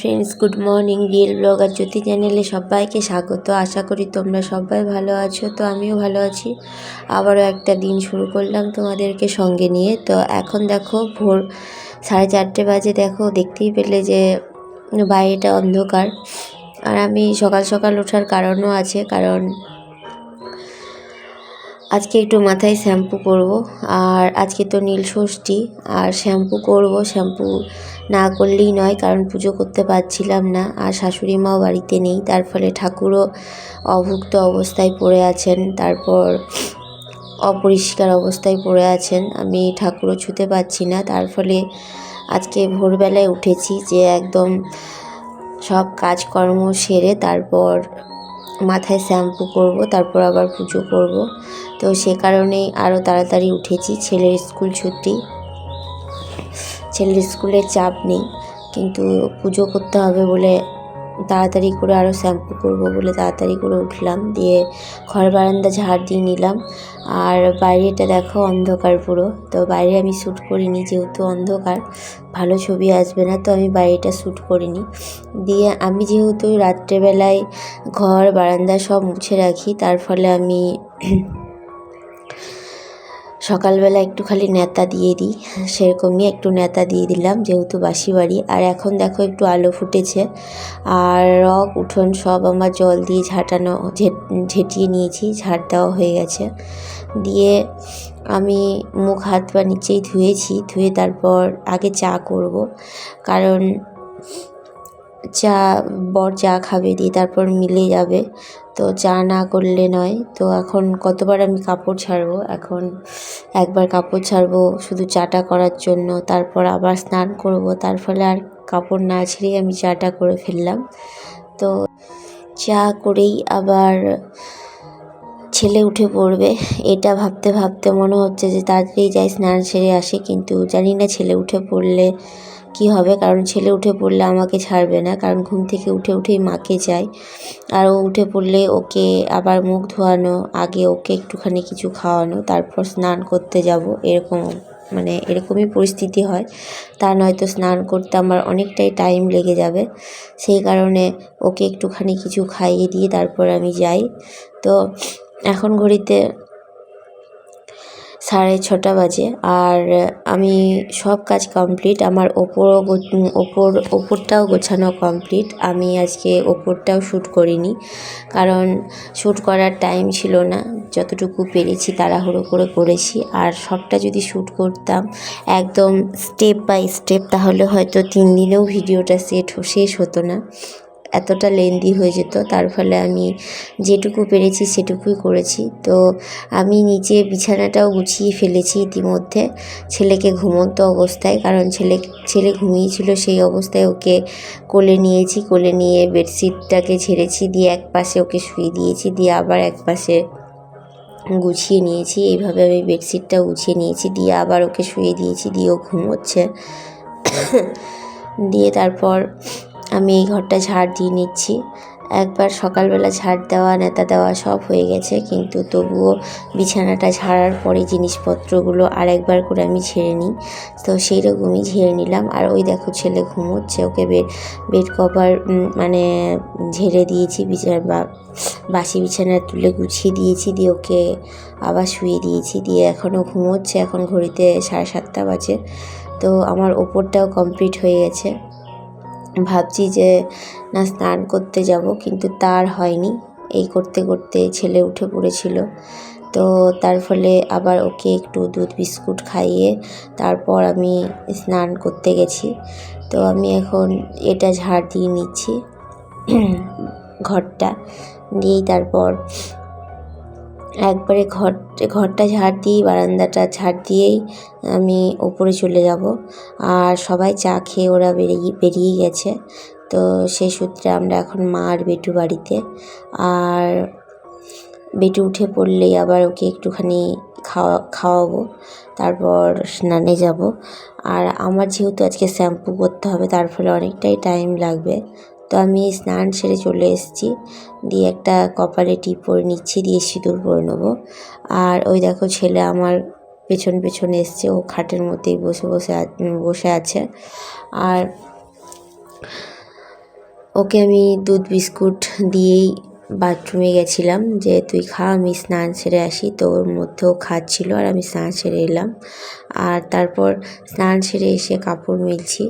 Friends good morning real blogger Jyoti চ্যানেলে সবাইকে স্বাগত। আশা করি তোমরা সবাই ভালো আছো, তো আমিও ভালো আছি। আবারও একটা দিন শুরু করলাম তোমাদেরকে সঙ্গে নিয়ে। তো এখন দেখো ভোর সাড়ে চারটে বাজে, দেখো দেখতেই পেলে যে বাইরেটা অন্ধকার। আর আমি সকাল সকাল ওঠার কারণও আছে, কারণ আজকে একটু মাথায় শ্যাম্পু করব। আর আজকে তো নীল ষষ্ঠী, আর শ্যাম্পু করব, শ্যাম্পু না করলেই নয়, কারণ পুজো করতে পারছিলাম না। আর শাশুড়ি মাও বাড়িতে নেই, তার ফলে ঠাকুরও অভুক্ত অবস্থায় পড়ে আছেন। তারপর অপরিষ্কার অবস্থায় পড়ে আছেন। আমি ঠাকুরও ছুতে পারছি না। তার ফলে আজকে ভোরবেলায় উঠেছি যে একদম সব কাজকর্ম সেরে তারপর মাথায় শ্যাম্পু করব, তারপর আবার পুজো করব। তো সে কারণেই আরও তাড়াতাড়ি উঠেছি ছেলের স্কুল ছুটি। ছেলের স্কুলের চাপ নেই, কিন্তু পুজো করতে হবে বলে তাড়াতাড়ি করে আরও শ্যাম্পু করব বলে তাড়াতাড়ি করে উঠলাম, দিয়ে ঘর বারান্দা ঝাড় দিয়ে নিলাম। আর বাইরেটা দেখো অন্ধকার পুরো, তো বাইরে আমি শ্যুট করিনি যেহেতু অন্ধকার, ভালো ছবি আসবে না, তো আমি বাইরেটা শ্যুট করিনি। দিয়ে আমি যেহেতু রাত্রেবেলায় ঘর বারান্দা সব মুছে রাখি, তার ফলে আমি সকালবেলা একটু খালি নেতা দিয়ে দিই। সেরকমই একটু নেতা দিয়ে দিলাম, যেহেতু বাসি বাড়ি। আর এখন দেখো একটু আলো ফুটেছে। আর রক, উঠোন সব আমার জল দিয়ে ঝাঁটানো ঝেঁটিয়ে নিয়েছি ঝাড় দেওয়া হয়ে গেছে। দিয়ে আমি মুখ, হাত পা নিচেই ধুয়েছি, ধুয়ে তারপর আগে চা করব। কারণ চা, বর চা খাবে দিয়ে তারপর মিলে যাবে। তো চা না করলে নয়। তো এখন কতবার আমি কাপড় ছাড়বো? এখন একবার কাপড় ছাড়বো শুধু চাটা করার জন্য, তারপর আবার স্নান করব। তার ফলে আর কাপড় না ছেড়েই আমি চাটা করে ফেললাম। তো চা করেই আবার ছেলে উঠে পড়বে। এটা ভাবতে ভাবতে মনে হচ্ছে যে তাড়াতাড়ি যাই স্নান সেরে আসে, কিন্তু জানি না ছেলে উঠে পড়লে কি হবে? কারণ ছেলে উঠে পড়লে আমাকে ছাড়বে না। কারণ ঘুম থেকে উঠে উঠেই মাকে চাই। আর ও উঠে পড়লে ওকে আবার মুখ ধোয়ানো, আগে ওকে একটুখানি কিছু খাওয়ানো, তারপর স্নান করতে যাব। এরকম মানে এরকমই পরিস্থিতি হয়। তা নয়তো স্নান করতে আমার অনেকটাই টাইম লেগে যাবে। সেই কারণে ওকে একটুখানি কিছু খাইয়ে দিয়ে তারপর আমি যাই। তো এখন ঘড়িতে সাড়ে ছটা বাজে। আর আমি সব কাজ কমপ্লিট আমার ওপরও ওপর, ওপরটাও গোছানো কমপ্লিট আমি আজকে ওপরটাও শ্যুট করিনি, কারণ শ্যুট করার টাইম ছিল না। যতটুকু পেরেছি তাড়াহুড়ো করে করেছি। আর সবটা যদি শ্যুট করতাম, একদম স্টেপ বাই স্টেপ তাহলে হয়তো তিন দিনেও ভিডিওটা সেট শেষ হতো না। এতটা লেন্দি হয়ে যেত, তার ফলে আমি যেটুকু পেরেছি সেটুকুই করেছি। তো আমি নিচে বিছানাটাও গুছিয়ে ফেলেছি ইতিমধ্যে। ছেলেকে ঘুমন্ত অবস্থায়, কারণ ছেলে ছেলে ঘুমিয়েছিল সেই অবস্থায় ওকে কোলে নিয়েছি, কোলে নিয়ে বেডশিটটাকে ঝেড়েছি দিয়ে এক পাশে ওকে শুয়ে দিয়েছি, দিয়ে আবার এক পাশে গুছিয়ে নিয়েছি। এইভাবে আমি বেডশিটটা গুছিয়ে নিয়েছি, দিয়ে আবার ওকে শুয়ে দিয়েছি, দিয়ে ও ঘুমোচ্ছে। দিয়ে তারপর আমি এই ঘরটা ঝাড় দিয়ে নিচ্ছি। একবার সকালবেলা ঝাড় দেওয়া, নেতা দেওয়া সব হয়ে গেছে, কিন্তু তবুও বিছানাটা ঝাড়ার পরে জিনিসপত্রগুলো আর একবার করে আমি ঝেড়ে নিই। তো সেই রকমই ঝেড়ে নিলাম। আর ওই দেখো ছেলে ঘুমোচ্ছে, ওকে বেড বেড কভার মানে ঝেড়ে দিয়েছি বিছানা বা, বাসি বিছানা তুলে গুছিয়ে দিয়েছি, দিয়ে ওকে আবার শুয়ে দিয়েছি, দিয়ে এখনও ঘুমোচ্ছে, এখন ঘড়িতে সাড়ে সাতটা বাজে। তো আমার ওপরটাও কমপ্লিট হয়ে গেছে। ভাবছি যে, না, স্নান করতে যাব। কিন্তু তার হয়নি। এই করতে করতে ছেলে উঠে পড়েছিল। তো তার ফলে আবার ওকে একটু দুধ, বিস্কুট খাইয়ে তারপর আমি স্নান করতে গেছি। তো আমি এখন এটা ঝাড় দিয়ে নিচ্ছি ঘরটা। দিয়েই তারপর একবারে ঘর, ঘরটা ঝাড় দিয়েই, বারান্দাটা ঝাড় দিয়েই আমি ওপরে চলে যাব। আর সবাই চা খেয়ে ওরা বেরিয়ে বেরিয়ে গেছে। তো সেই সূত্রে আমরা এখন মা আর বেটু বাড়িতে। আর বেটু উঠে পড়লেই আবার ওকে একটুখানি খাওয়া, খাওয়াবো। তারপর স্নানে যাব। আর আমার যেহেতু আজকে শ্যাম্পু করতে হবে, তার ফলে অনেকটাই টাইম লাগবে। তো আমি স্নান সেরে চলে এসেছি। দিয়ে একটা কপালে টিপ পরে নিচ্ছি, দিয়ে সিঁদুর পরে নেব। আর ওই দেখো ছেলে আমার পেছন পেছন এসছে, ও খাটের মধ্যেই বসে বসে বসে আছে। আর ওকে আমি দুধ, বিস্কুট দিয়েই বাথরুমে গেছিলাম যে, তুই খা, আমি স্নান সেরে আসি। তো ওর মধ্যেও খাচ্ছিল আর আমি স্নান সেরে এলাম। আর তারপর স্নান সেরে এসে কাপড় মিলছি।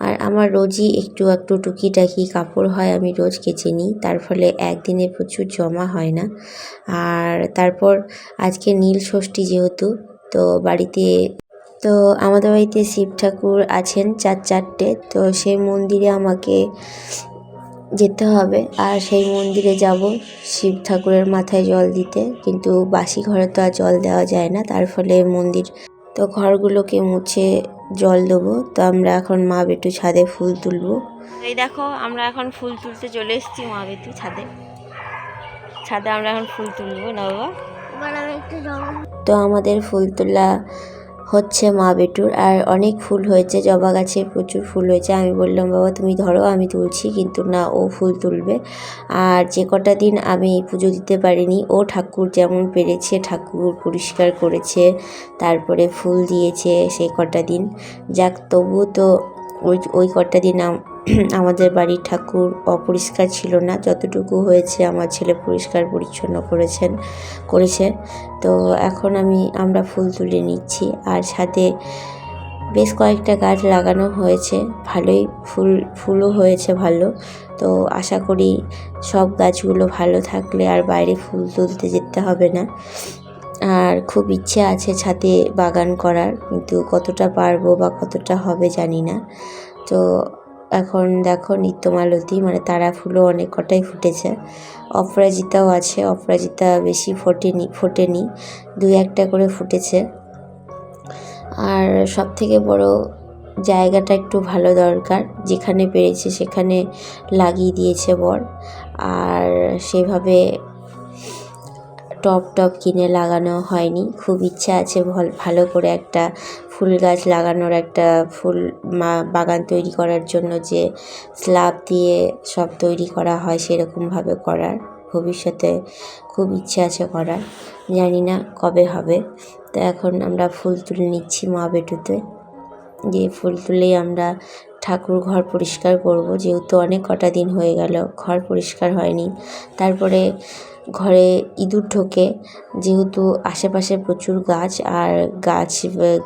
আর আমার রোজই একটু একটু টুকিটাকি কাপড় হয়, আমি রোজ কেচে নিই। তার ফলে একদিনে প্রচুর জমা হয় না। আর তারপর আজকে নীল ষষ্ঠী যেহেতু, তো বাড়িতে, তো আমাদের বাড়িতে শিব ঠাকুর আছেন চার চারটে, তো সেই মন্দিরে আমাকে যেতে হবে। আর সেই মন্দিরে যাব শিব ঠাকুরের মাথায় জল দিতে, কিন্তু বাসি ঘরে তো আর জল দেওয়া যায় না। তার ফলে মন্দির, তো ঘরগুলোকে মুছে জল দেবো। তো আমরা এখন মা বেটু ছাদে ফুল তুলবো। এই দেখো আমরা এখন ফুল তুলতে চলে এসেছি মা বেটু ছাদে। ছাদে আমরা এখন ফুল তুলবো না বাবা? তো আমাদের ফুল তোলা হচ্ছে মা বেটুর, আর অনেক ফুল হয়েছে, জবা গাছে প্রচুর ফুল হয়েছে। আমি বললাম, বাবা, তুমি ধরো, আমি তুলছি। কিন্তু না, ও ফুল তুলবে। আর যে কটা দিন আমি পুজো দিতে পারিনি, ও ঠাকুর যেমন পেরেছে, ঠাকুর পরিষ্কার করেছে, তারপরে ফুল দিয়েছে সেই কটা দিন। যাক তবু তো ওই ওই কটা দিন আমাদের বাড়ির ঠাকুর অপরিষ্কার ছিল না, যতটুকু হয়েছে আমার ছেলে পরিষ্কার পরিচ্ছন্ন করেছেন, করেছে। তো এখন আমি, আমরা ফুল তুলে নিচ্ছি। আর সাথে বেশ কয়েকটা গাছ লাগানো হয়েছে, ভালোই ফুল, ফুলও হয়েছে ভালো। তো আশা করি সব গাছগুলো ভালো থাকলে আর বাইরে ফুল তুলতে যেতে হবে না। আর খুব ইচ্ছে আছে ছাদে বাগান করার, কিন্তু কতটা পারব বা কতটা হবে জানি না। তো এখন দেখো নিত্যমালতী মানে তারা ফুলও অনেক কটাই ফুটেছে। অপরাজিতাও আছে, অপরাজিতা বেশি ফোটেনি ফোটেনি, দুই একটা করে ফুটেছে। আর সব থেকে বড় জায়গাটা একটু ভালো দরকার, যেখানে পেরেছে সেখানে লাগিয়ে দিয়েছে বর। আর সেভাবে টব টব কিনে লাগানো হয়নি। খুব ইচ্ছা আছে ভল- করে একটা ফুল গাছ লাগানোর একটা ফুল বাগান তৈরি করার জন্য যে স্ল্যাব দিয়ে সব তৈরি করা হয় সেরকমভাবে করার। ভবিষ্যতে খুব ইচ্ছে আছে করার। জানি না কবে হবে। তো এখন আমরা ফুল তুলে নিচ্ছি মা বেটুতে দিয়ে ফুল তুলেই আমরা ঠাকুর ঘর পরিষ্কার করব। যেহেতু অনেক কটা দিন হয়ে গেল, ঘর পরিষ্কার হয়নি। তারপরে ঘরে ইঁদুর ঢোকে। যেহেতু আশেপাশে প্রচুর গাছ আর গাছ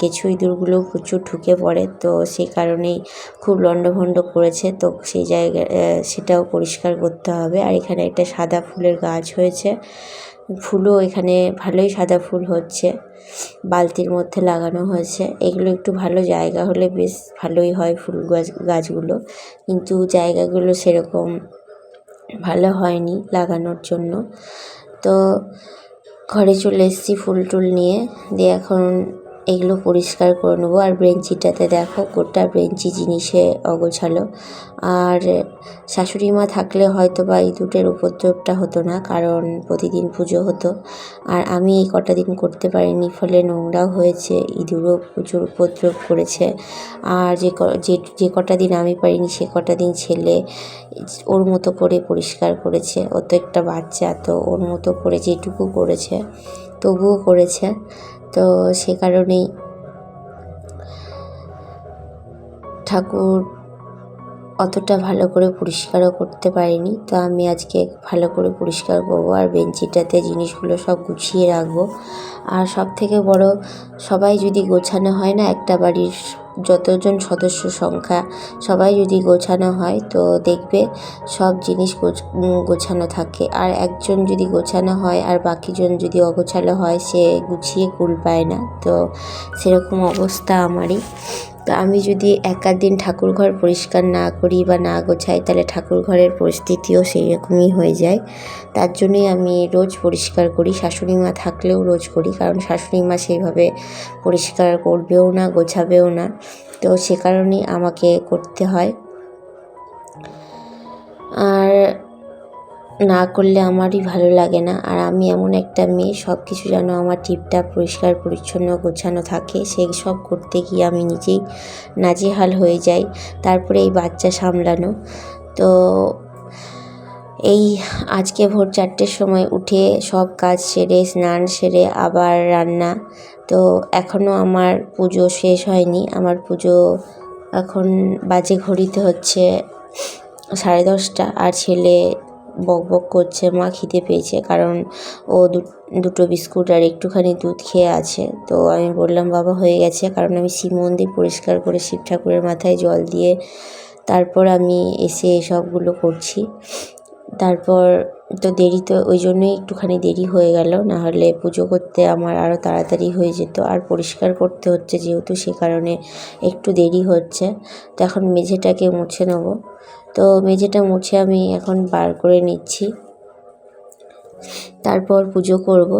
কেঁচো ইঁদুরগুলো প্রচুর ঢুকে পড়ে, তো সেই কারণেই খুব লণ্ডভণ্ড করেছে। তো সেই জায়গায় সেটাও পরিষ্কার করতে হবে। আর এখানে একটা সাদা ফুলের গাছ হয়েছে। ফুলও এখানে ভালোই সাদা ফুল হচ্ছে। বালতির মধ্যে লাগানো হয়েছে। এগুলো একটু ভালো জায়গা হলে বেশ ভালোই হয় ফুল গাছ, গাছগুলো। কিন্তু জায়গাগুলো সেরকম ভালো হয়নি লাগানোর জন্য। তো ঘরে চলে এসেছি ফুল টুল নিয়ে। দিয়ে এখন এগুলো পরিষ্কার করে নেব। আর ব্রেঞ্চিটাতে দেখো, গোটা ব্রেঞ্চি জিনিসে অগোছালো। আর শাশুড়ি মা থাকলে হয়তো বা ইঁদুরের উপদ্রবটা হতো না, কারণ প্রতিদিন পুজো হতো। আর আমি এই কটা দিন করতে পারিনি, ফলে নোংরাও হয়েছে, ইঁদুরও প্রচুর উপদ্রব করেছে। আর যে যে কটা দিন আমি পারিনি, সে কটা দিন ছেলে ওর মতো করে পরিষ্কার করেছে। ও তো একটা বাচ্চা, তো ওর মতো করে যেটুকু করেছে, তবুও করেছে। তো সে কারণেই ঠাকুর অতটা ভালো করে পরিষ্কারও করতে পারিনি। তো আমি আজকে ভালো করে পরিষ্কার করব আর বেঞ্চিটাতে জিনিসগুলো সব গুছিয়ে রাখব। আর সব থেকে বড়, সবাই যদি গোছানো হয় না, একটা বাড়ির যতজন সদস্য সংখ্যা সবাই যদি গোছানো হয়, তো দেখবে সব জিনিস গোছ- গোছানো থাকে। আর একজন যদি গোছানো হয় আর বাকিজন যদি অগোছালো হয়, সে গুছিয়ে কুল পায় না। তো সেরকম অবস্থা আমারই। তো আমি যদি একাধ দিন ঠাকুর ঘর পরিষ্কার না করি বা না গোছাই, তাহলে ঠাকুর ঘরের পরিস্থিতিও সেই রকমই হয়ে যায়। তার জন্যই আমি রোজ পরিষ্কার করি, শাশুড়ি মা থাকলেও রোজ করি, কারণ শাশুড়ি মা সেইভাবে পরিষ্কার করবেও না, গোছাবেও না। তো সে কারণেই আমাকে করতে হয়। আর না করলে আমারই ভালো লাগে না। আর আমি এমন একটা মেয়ে সব কিছু যেন আমার টিপটাপ পরিষ্কার, পরিচ্ছন্ন, গোছানো থাকে সেই সব করতে গিয়ে আমি নিজেই নাজেহাল হয়ে যাই, তারপরে এই বাচ্চা সামলানো। তো এই আজকে ভোর চারটের সময় উঠে সব কাজ সেরে, স্নান সেরে, আবার রান্না। তো এখনও আমার পুজো শেষ হয়নি। আমার পুজো এখন বাজে ঘড়িতে হচ্ছে সাড়ে দশটা। আর ছেলে বক বক করছে, মা খিদে পেয়েছে কারণ ও দুটো বিস্কুট আর একটুখানি দুধ খেয়ে আছে। তো আমি বললাম, বাবা, হয়ে গেছে। কারণ আমি শিব মন্দির পরিষ্কার করে শিব ঠাকুরের মাথায় জল দিয়ে তারপর আমি এসে সবগুলো করছি। তারপর তো দেরি তো, ওই জন্যই একটুখানি দেরি হয়ে গেল। না হলে পুজো করতে আমার আরও তাড়াতাড়ি হয়ে যেত। আর পরিষ্কার করতে হচ্ছে যেহেতু সে কারণে একটু দেরি হচ্ছে। তো এখন মেঝেটাকে মুছে নেব। তো মেঝেটা মুছে আমি এখন বার করে নিচ্ছি। তারপর পুজো করব।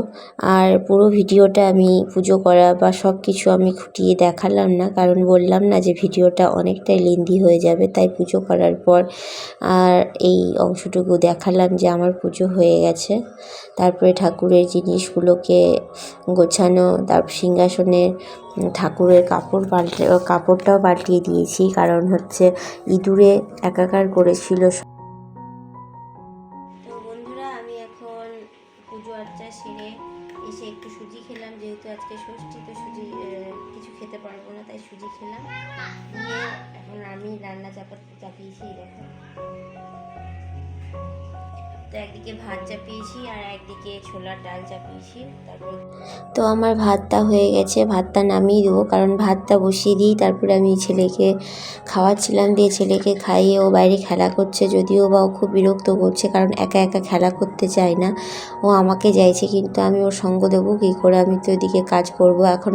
আর পুরো ভিডিওটা আমি পুজো করা বা সব কিছু আমি খুঁটিয়ে দেখালাম না, কারণ বললাম না যে ভিডিওটা অনেকটাই লেন্দি হয়ে যাবে, তাই পুজো করার পর আর এই অংশটুকু দেখালাম যে আমার পুজো হয়ে গেছে। তারপরে ঠাকুরের জিনিসগুলোকে গোছানো, তারপর সিংহাসনের ঠাকুরের কাপড় পাল্টে, কাপড়টাও পাল্টিয়ে দিয়েছি, কারণ হচ্ছে ইঁদুরে একাকার করেছিল পুজো আর্চা সেরে এসে একটু সুজি খেলাম, যেহেতু আজকে ষষ্ঠী, তো সুজি কিছু খেতে পারব না, তাই সুজি খেলাম। দিয়ে এখন আমি রান্না চাপা চাপিয়েছি দেখো। তো একদিকে ভাত চাপিয়েছি আর একদিকে ছোলার ডাল চাপিয়েছি। তারপর তো আমার ভাতটা হয়ে গেছে, ভাতটা নামিয়ে দেবো, কারণ ভাতটা বসিয়ে দিই। তারপরে আমি ছেলেকে খাওয়াচ্ছিলাম দিয়ে ছেলেকে খাইয়ে ও বাইরে খেলা করছে, যদিও বা ও খুব বিরক্ত করছে, কারণ একা একা খেলা করতে চায় না। ও আমাকে চাইছে, কিন্তু আমি ওর সঙ্গ দেবো, কী করে আমি তো এদিকে কাজ করব, এখন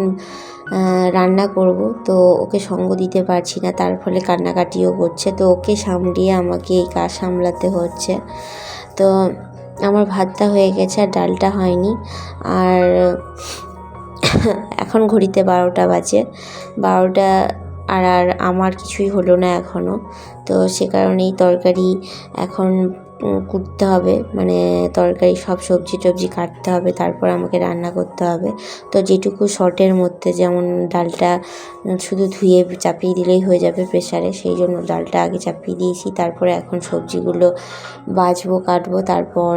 রান্না করব। তো ওকে সঙ্গ দিতে পারছি না, তার ফলে কান্নাকাটিও করছে। তো ওকে সামলিয়ে আমাকে এই কাজ সামলাতে হচ্ছে। তো আমার ভাতটা হয়ে গেছে আর ডালটা হয়নি। আর এখন ঘড়িতে বারোটা বাজে। বারোটা আর আর আমার কিছুই হলো না এখনও তো সে কারণেই তরকারি এখন কুটতে হবে। মানে তরকারি সব সবজি টবজি কাটতে হবে, তারপর আমাকে রান্না করতে হবে। তো যেটুকু শর্টের মধ্যে, যেমন ডালটা শুধু ধুয়ে চাপিয়ে দিলেই হয়ে যাবে প্রেশারে সেই জন্য ডালটা আগে চাপিয়ে দিয়েছি। তারপরে এখন সবজিগুলো বাছবো কাটবো, তারপর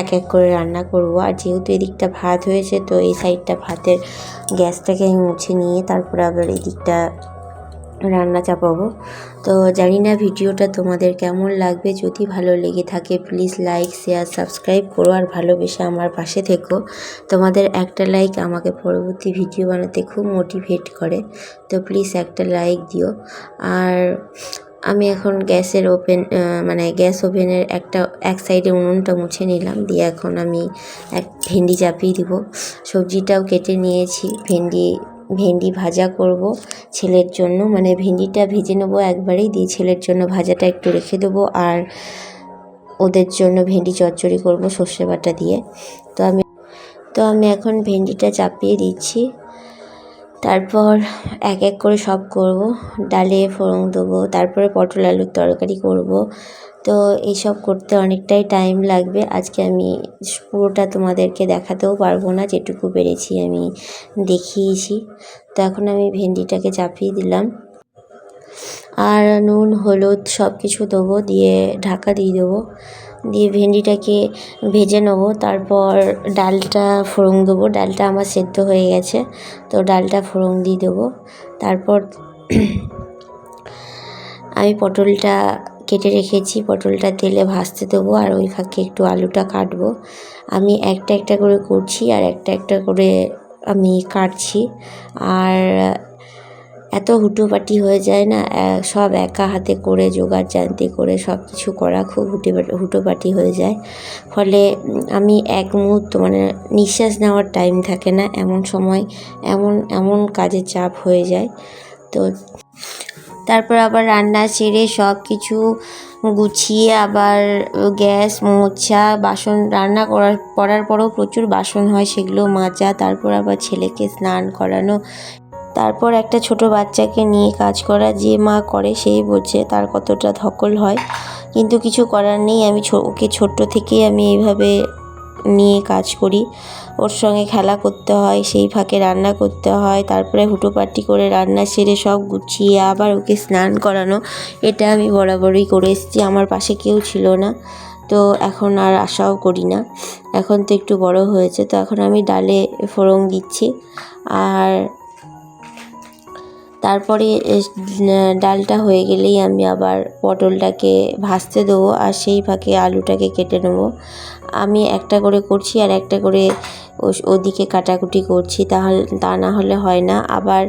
এক এক করে রান্না করব। আর যেহেতু এদিকটা ভাত হয়েছে, তো এই সাইডটা ভাতের গ্যাসটাকে আমি মুছে নিয়ে, তারপরে আবার এদিকটা রান্না চাপাবো। তো জানি না ভিডিওটা তোমাদের কেমন লাগবে। যদি ভালো লেগে থাকে প্লিজ লাইক শেয়ার সাবস্ক্রাইব করো আর ভালোবেসে আমার পাশে থেকো। তোমাদের একটা লাইক আমাকে পরবর্তী ভিডিও বানাতে খুব মোটিভেট করে। তো প্লিজ একটা লাইক দিও। আর আমি এখন গ্যাসের ওপেন মানে গ্যাস ওভেনের একটা, এক সাইডে উনুনটা মুছে নিলাম। দিয়ে এখন আমি এক ভেন্ডি চাপিয়ে দিব। সবজিটাও কেটে নিয়েছি। ভেন্ডি ভেন্ডি ভাজা করব ছেলের জন্য। মানে ভেন্ডিটা ভেজে নেব একবারেই, দিয়ে ছেলের জন্য ভাজাটা একটু রেখে দেবো। আর ওদের জন্য ভেন্ডি চচ্চড়ি করব সর্ষে বাটা দিয়ে। তো আমি তো আমি এখন ভেন্ডিটা চাপিয়ে দিচ্ছি। তারপর এক এক করে সব করব। ডালে ফোড়ন দেবো, তারপরে পটল আলুর তরকারি করব। তো এইসব করতে অনেকটাই টাইম লাগবে। আজকে আমি পুরোটা তোমাদেরকে দেখাতেও পারব না, যেটুকু পেরেছি আমি দেখিয়েছি। তো এখন আমি ভেন্ডিটাকে চাপিয়ে দিলাম। আর নুন, হলুদ সব কিছু দেবো, দিয়ে ঢাকা দিয়ে দেবো। দিয়ে ভেন্ডিটাকে ভেজে নেব। তারপর ডালটা ফোড়ন দেবো। ডালটা আমার সেদ্ধ হয়ে গেছে, তো ডালটা ফোড়ন দিয়ে দেবো। তারপর আমি পটলটা কেটে রেখেছি, পটলটা তেলে ভাজতে দেবো আর ওই ফাঁকে একটু আলুটা কাটবো। আমি একটা একটা করে করছি আর একটা একটা করে আমি কাটছি। আর এত হুটোপাটি হয়ে যায় না সব একা হাতে করে, জোগাড় জানতে করে সব কিছু করা খুব হুটে হুটোপাটি হয়ে যায়। ফলে আমি এক মুহূর্ত মানে নিঃশ্বাস নেওয়ার টাইম থাকে না, এমন সময় এমন এমন কাজের চাপ হয়ে যায়। তো তারপর আবার রান্না সেরে সব কিছু গুছিয়ে আবার গ্যাস মোছা বাসন রান্না করার করার পরেও প্রচুর বাসন হয় সেগুলো মাজা, তারপর আবার ছেলেকে স্নান করানো। তারপর একটা ছোট বাচ্চাকে নিয়ে কাজ করা, যে মা করে সেই বোঝে তার কতটা ধকল হয়। কিন্তু কিছু করার নেই, আমি ওকে ছোট্ট থেকেই আমি এইভাবে নিয়ে কাজ করি। ওর সঙ্গে খেলা করতে হয়, সেই ফাঁকে রান্না করতে হয়, তারপরে হুটোপাটি করে রান্না সেরে সব গুছিয়ে আবার ওকে স্নান করানো। এটা আমি বরাবরই করে এসেছি, আমার পাশে কেউ ছিল না। তো এখন আর আশাও করি না। এখন তো একটু বড় হয়েছে, তো এখন আমি ডালে ফোড়ন দিচ্ছি। আর তারপরে ডালটা হয়ে গেলেই আমি আবার পটলটাকে ভাজতে দেবো, আর সেই ফাঁকে আলুটাকে কেটে নেব। আমি একটা করে করছি আর একটা করে ওদিকে কাটাকুটি করছি, তাহলে, তা না হলে হয় না। আবার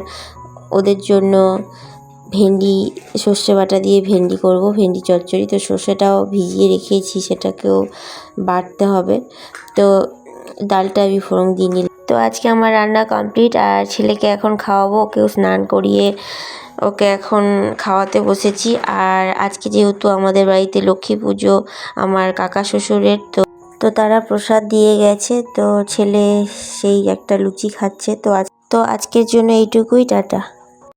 ওদের জন্য ভেন্ডি, সর্ষে বাটা দিয়ে ভেন্ডি করব, ভেন্ডি চচ্চড়ি। তো সর্ষেটাও ভিজিয়ে রেখেছি, সেটাকেও বাটতে হবে। তো ডালটা আমি ফোড়ন দিয়ে নিলাম। তো আজকে আমার রান্না কমপ্লিট, আর ছেলেকে এখন খাওয়াবো, ওকেও স্নান করিয়ে ওকে এখন খাওয়াতে বসেছি। আর আজকে যেহেতু আমাদের বাড়িতে লক্ষ্মী পুজো, আমার কাকা শ্বশুরের, তো তো তারা প্রসাদ দিয়ে গেছে। তো ছেলে সেই একটা লুচি খাচ্ছে। তো আজ তো আজকের জন্য এইটুকুই, টাটা।